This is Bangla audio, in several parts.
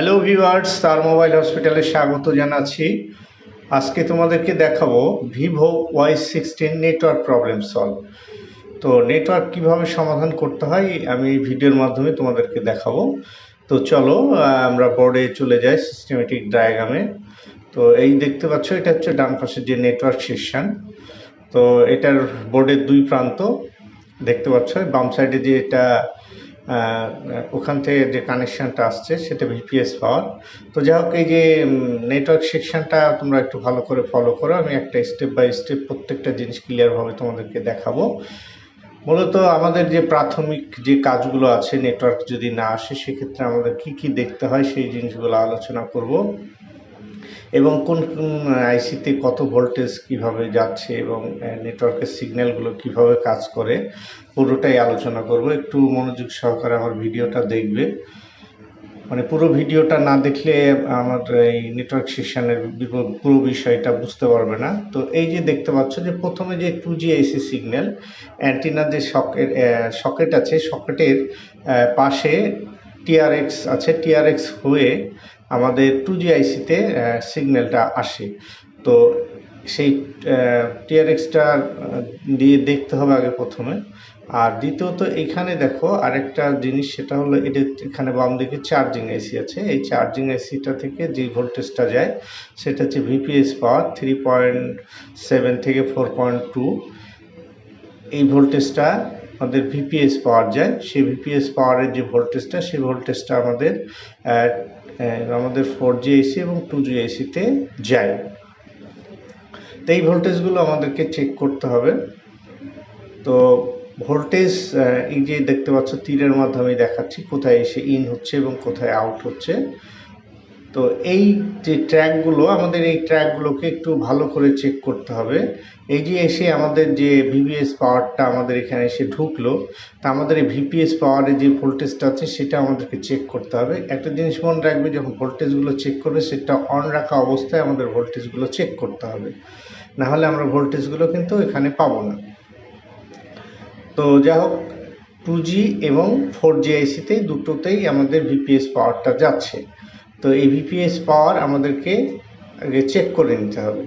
হ্যালো ভিউয়ার্স স্টার মোবাইল হসপিটালে স্বাগত জানাচ্ছি। আজকে তোমাদেরকে দেখাবো Vivo Y sixteen network problem solve তো নেটওয়ার্ক কীভাবে সমাধান করতে হয়, আমি এই ভিডিওর মাধ্যমে তোমাদেরকে দেখাবো। তো চলো আমরা বোর্ডে চলে যাই সিস্টেমেটিক ডায়াগ্রামে তো এই দেখতে পাচ্ছ, এটা হচ্ছে ডান পাশের যে নেটওয়ার্ক সেকশন তো এটার বোর্ডের দুই প্রান্ত, দেখতে পাচ্ছ, বাম সাইডে যে এটা ওখান থেকে যে কানেকশানটা আসছে, সেটা ভিপিএস পাওয়ার। তো যাই হোক এই যে নেটওয়ার্ক সেকশানটা তোমরা একটু ভালো করে ফলো করো। আমি একটা স্টেপ বাই স্টেপ প্রত্যেকটা জিনিস ক্লিয়ারভাবে তোমাদেরকে দেখাবো। মূলত আমাদের যে প্রাথমিক যে কাজগুলো আছে নেটওয়ার্ক যদি না আসে, সেক্ষেত্রে আমাদের কি কি দেখতে হয়, সেই জিনিসগুলো আলোচনা করব। এবং কোন আইসিতে কত ভোল্টেজ কীভাবে যাচ্ছে এবং নেটওয়ার্কের সিগন্যালগুলো কীভাবে কাজ করে, পুরোটাই আলোচনা করব। একটু মনোযোগ সহকারে আমার ভিডিওটা দেখবে। মানে পুরো ভিডিওটা না দেখলে আমার এই নেটওয়ার্ক সেশনের পুরো বিষয়টা বুঝতে পারবে না। তো এই যে দেখতে পাচ্ছ যে প্রথমে যে টু জি আইসি সিগন্যাল অ্যান্টিনার যে সকেট সকেট আছে সকেটের পাশে টিআরএক্স আছে। টিআরএক্স হয়ে আমাদের টু জি আইসিতে সিগন্যালটা আসে। তো সেই টিআরএক্সটা দিয়ে দেখতে হবে আগে প্রথমে। আর দ্বিতীয়ত এখানে দেখো, আরেকটা জিনিস, সেটা হলো এটা এখানে বাম দিকে চার্জিং এসি আছে। এই চার্জিং এসিটা থেকে যে ভোল্টেজটা যায়, সেটা হচ্ছে VPS power three point seven থেকে ফোর পয়েন্ট টু এই ভোল্টেজটা আমাদের ভিপিএস পাওয়ার যায়। সেই ভিপিএস পাওয়ারের যে ভোল্টেজটা সেই ভোল্টেজটা আমাদের আমাদের ফোর জি এসি এবং টু জি এসিতে যায়। তো এই ভোল্টেজগুলো আমাদেরকে চেক করতে হবে। তো ভোল্টেজ এই যে দেখতে পাচ্ছ তীরের মাধ্যমে দেখাচ্ছি, কোথায় এসে ইন হচ্ছে এবং কোথায় আউট হচ্ছে। তো এই যে ট্র্যাকগুলো, আমাদের এই ট্র্যাকগুলোকে একটু ভালো করে চেক করতে হবে। এই যে এসে আমাদের যে ভিপিএস পাওয়ারটা আমাদের এখানে এসে ঢুকলো, তা আমাদের এই ভিপিএস পাওয়ারের যে ভোল্টেজটা আছে, সেটা আমাদেরকে চেক করতে হবে। একটা জিনিস মনে রাখবে, যখন ভোল্টেজগুলো চেক করবে, সেটা অন রাখা অবস্থায় আমাদের ভোল্টেজগুলো চেক করতে হবে। না হলে আমরা ভোল্টেজগুলো কিন্তু এখানে পাবো না। তো যা হোক টু জি এবং ফোর জি আইসিতে দুটোতেই আমাদের ভিপিএস পাওয়ারটা যাচ্ছে। তো এই ভিপিএস পাওয়ার আমাদেরকে আগে চেক করে নিতে হবে।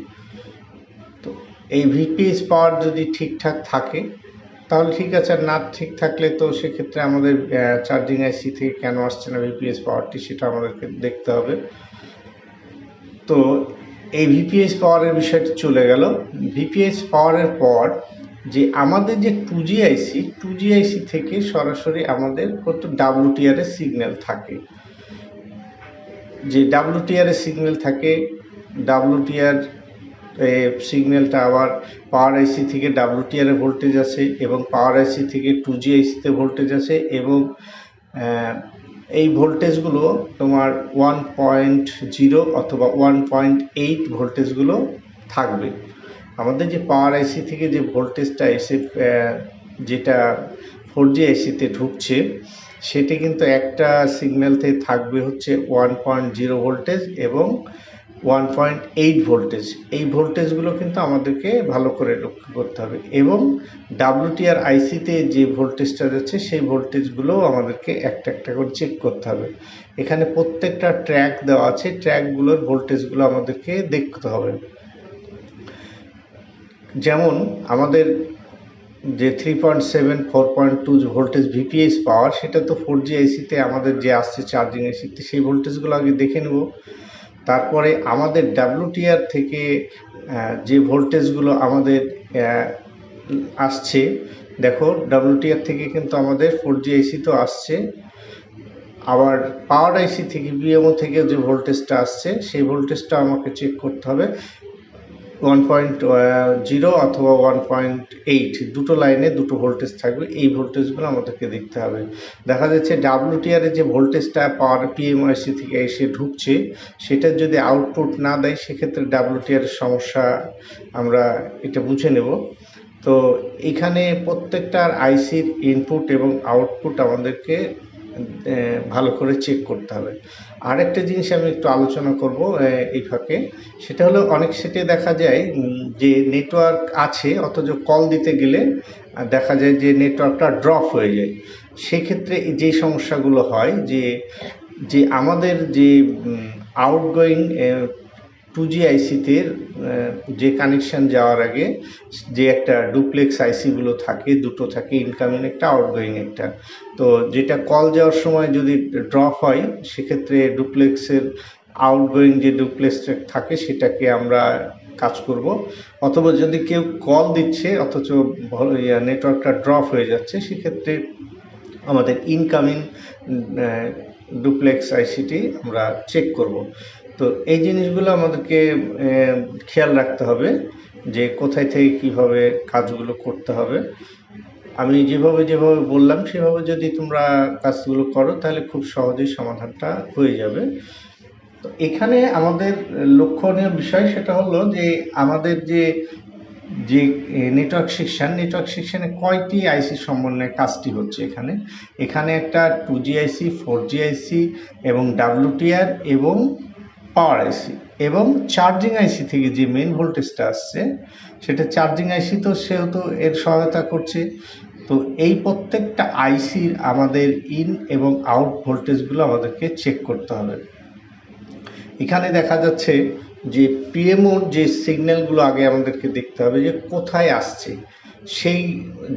তো এই ভিপিএস পাওয়ার যদি ঠিকঠাক থাকে, তাহলে ঠিক আছে না ঠিক থাকলে তো সেক্ষেত্রে আমাদের চার্জিং আইসি থেকে কেন আসছে না ভিপিএস পাওয়ারটি সেটা আমাদেরকে দেখতে হবে। তো এই ভিপিএস পাওয়ারের বিষয়টি চলে গেল। ভিপিএস পাওয়ারের পর যে আমাদের যে টু জি আইসি টু জি আইসি থেকে সরাসরি আমাদের কত ডাব্লুটিআর এর সিগন্যাল থাকে। যে ডাব্লুটিআর এর সিগন্যাল থাকে ডাব্লুটিআর সিগন্যালটা আবার পাওয়ার আইসি থেকে ডাব্লুটিআর ভোল্টেজ আসে এবং পাওয়ার আইসি থেকে টু জি আইসিতে ভোল্টেজ আসে এবং এই ভোল্টেজগুলো তোমার ওয়ান পয়েন্ট জিরো অথবা ওয়ান পয়েন্ট এইট ভোল্টেজগুলো থাকবে। আমাদের যে পাওয়ার আইসি থেকে যে ভোল্টেজটা এসে যেটা ফোর জি আইসিতে ঢুকছে সেটি কিন্তু একটা সিগন্যালতে থাকবে হচ্ছে ওয়ান পয়েন্ট জিরো ভোল্টেজ এবং ওয়ান পয়েন্ট এইট ভোল্টেজ এই ভোল্টেজগুলো কিন্তু আমাদেরকে ভালো করে লক্ষ্য করতে হবে এবং ডাব্লুটিআর আইসিতে যে ভোল্টেজটা যাচ্ছে সেই ভোল্টেজগুলোও আমাদেরকে একটা একটা করে চেক করতে হবে। এখানে প্রত্যেকটা ট্র্যাক দেওয়া আছে ট্র্যাকগুলোর ভোল্টেজগুলো আমাদেরকে দেখতে হবে। যেমন আমাদের যে three point seven four point two voltage VPS power, সেটা তো ফোর জি এসিতে আমাদের যে আসছে চার্জিং এসিতে সেই ভোল্টেজগুলো আগে দেখে নেব। তারপরে আমাদের ডাব্লুটিআর থেকে যে ভোল্টেজগুলো আমাদের আসছে, দেখো ডাব্লুটিআর থেকে কিন্তু আমাদের ফোর জি এসি তো আসছে। আবার পাওয়ার আইসি থেকে বিএমও থেকে যে ভোল্টেজটা আসছে, সেই ভোল্টেজটা আমাকে চেক করতে হবে। ওয়ান পয়েন্ট জিরো অথবা ওয়ান পয়েন্ট এইট দুটো লাইনে দুটো ভোল্টেজ থাকবে। এই ভোল্টেজগুলো আমাদেরকে দেখতে হবে। দেখা যাচ্ছে ডাব্লুটিআর যে ভোল্টেজটা পাওয়ার পিএমআইসি থেকে এসে ঢুকছে সেটার যদি আউটপুট না দেয়, সেক্ষেত্রে ডাব্লুটিআর সমস্যা আমরা এটা বুঝে নেব। তো এখানে প্রত্যেকটার আইসির ইনপুট এবং আউটপুট আমাদেরকে ভালো করে চেক করতে হবে। আরেকটা জিনিস আমি একটু আলোচনা করব এই ফাঁকে। সেটা হলো অনেক সেটে দেখা যায় যে নেটওয়ার্ক আছে, অথচ কল দিতে গেলে দেখা যায় যে নেটওয়ার্কটা ড্রপ হয়ে যায়। সেক্ষেত্রে যে সমস্যাগুলো হয়, যে যে আমাদের যে আউটগোয়িং টু জি আইসিতে যে কানেকশন যাওয়ার আগে যে একটা ডুপ্লেক্স আইসিগুলো থাকে, দুটো থাকে ইনকামিং একটা আউটগোয়িং একটা। তো যেটা কল যাওয়ার সময় যদি ড্রপ হয়, সেক্ষেত্রে ডুপ্লেক্সের আউটগোয়িং যে ডুপ্লেক্সটা থাকে, সেটাকে আমরা কাজ করব। অথবা যদি কেউ কল দিচ্ছে, অথচ নেটওয়ার্কটা ড্রপ হয়ে যাচ্ছে, সেক্ষেত্রে আমাদের ইনকামিং ডুপ্লেক্স আইসিটি আমরা চেক করব। তো এই জিনিসগুলো আমাদেরকে খেয়াল রাখতে হবে যে কোথায় থেকে কীভাবে কাজগুলো করতে হবে। আমি যেভাবে যেভাবে বললাম, সেভাবে যদি তোমরা কাজগুলো করো, তাহলে খুব সহজেই সমাধানটা হয়ে যাবে। তো এখানে আমাদের লক্ষণীয় বিষয় সেটা হলো যে, আমাদের যে যে নেটওয়ার্ক সেকশন নেটওয়ার্ক সেকশনে কয়টি আইসি সমন্বয়ে কাজটি হচ্ছে এখানে? এখানে একটা টু জি আইসি ফোর জি আইসি এবং ডাব্লিউটিআর এবং পাওয়ার আইসি এবং চার্জিং আইসি থেকে যে মেন ভোল্টেজটা আসছে, সেটা চার্জিং আইসি তো সেহেতু এর সহায়তা করছে। তো এই প্রত্যেকটা আইসির আমাদের ইন এবং আউট ভোল্টেজগুলো আমাদেরকে চেক করতে হবে। এখানে দেখা যাচ্ছে যে পিএমওর যে সিগন্যালগুলো আগে আমাদেরকে দেখতে হবে যে কোথায় আসছে, সেই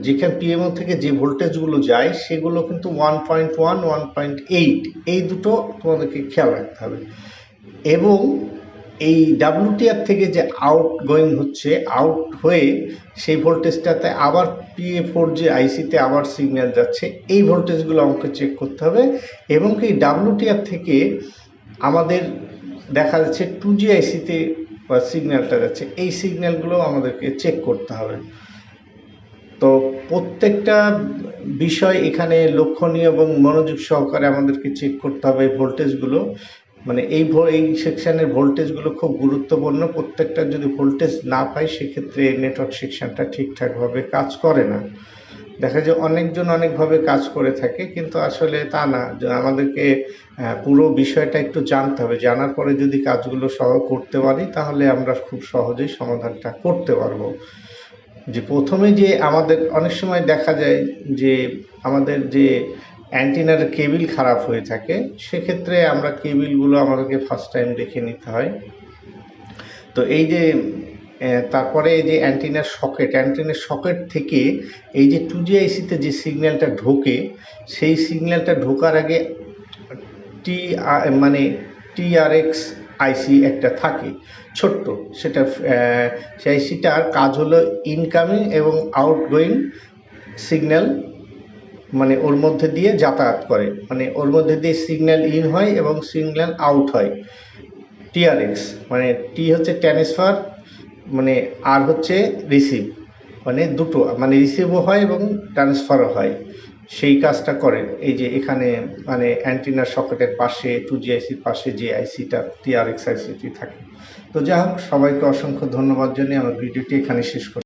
যেখানে পিএমও থেকে যে ভোল্টেজগুলো যায়, সেগুলো কিন্তু one point one one point eight এই দুটো তোমাদেরকে খেয়াল রাখতে হবে। এবং এই ডাব্লিউটিআর থেকে যে আউট গোয়িং হচ্ছে আউট হয়ে সেই ভোল্টেজটাতে আবার পিএ ফোর যে আইসিতে আবার সিগন্যাল যাচ্ছে। এই ভোল্টেজগুলো আমাকে চেক করতে হবে এবং কি ডাব্লিউটিআর থেকে আমাদের দেখা যাচ্ছে টু জি আইসিতে বা সিগন্যালটা যাচ্ছে। এই সিগন্যালগুলো আমাদেরকে চেক করতে হবে। তো প্রত্যেকটা বিষয় এখানে লক্ষণীয় এবং মনোযোগ সহকারে আমাদেরকে চেক করতে হবে এই ভোল্টেজগুলো মানে এই এই সেকশনের ভোল্টেজগুলো খুব গুরুত্বপূর্ণ। প্রত্যেকটা যদি ভোল্টেজ না পাই সেক্ষেত্রে নেটওয়ার্ক সেকশনটা ঠিকঠাকভাবে কাজ করে না। দেখা যায় অনেকজন অনেকভাবে কাজ করে থাকে, কিন্তু আসলে তা না। আমাদেরকে পুরো বিষয়টা একটু জানতে হবে। জানার পরে যদি কাজগুলো সহ করতে পারি, তাহলে আমরা খুব সহজেই সমাধানটা করতে পারব। যে প্রথমে যে আমাদের, অনেক সময় দেখা যায় যে আমাদের যে অ্যান্টিনার কেবিল খারাপ হয়ে থাকে, সেক্ষেত্রে আমরা কেবিলগুলো আমাদেরকে ফার্স্ট টাইম দেখে নিতে হয়। তো এই যে তারপরে এই যে অ্যান্টিনার সকেট অ্যান্টিনার সকেট থেকে এই যে টু জিআইসিতে যে সিগন্যালটা ঢোকে, সেই সিগন্যালটা ঢোকার আগে টি মানে টিআরএক্স আইসি একটা থাকে, ছোট্ট। সেটা সেই আইসিটার কাজ হলো ইনকামিং এবং আউটগোয়িং সিগন্যাল মানে ওর মধ্যে দিয়ে যাতায়াত করে। মানে ওর মধ্যে দিয়ে সিগন্যাল ইন হয় এবং সিগন্যাল আউট হয়। টিআরএক্স মানে টি হচ্ছে ট্রান্সফার মানে আর হচ্ছে রিসিভ মানে দুটো মানে রিসিভও হয় এবং ট্রান্সফারও হয়। সেই কাজটা করে। এই যে এখানে মানে অ্যান্টিনার সকেটের পাশে টু জি আইসির পাশে যে আইসিটা টিআরএক্স আইসিটি থাকে। তো যাই হোক, সবাইকে অসংখ্য ধন্যবাদ জানিয়ে আমার ভিডিওটি এখানে শেষ করি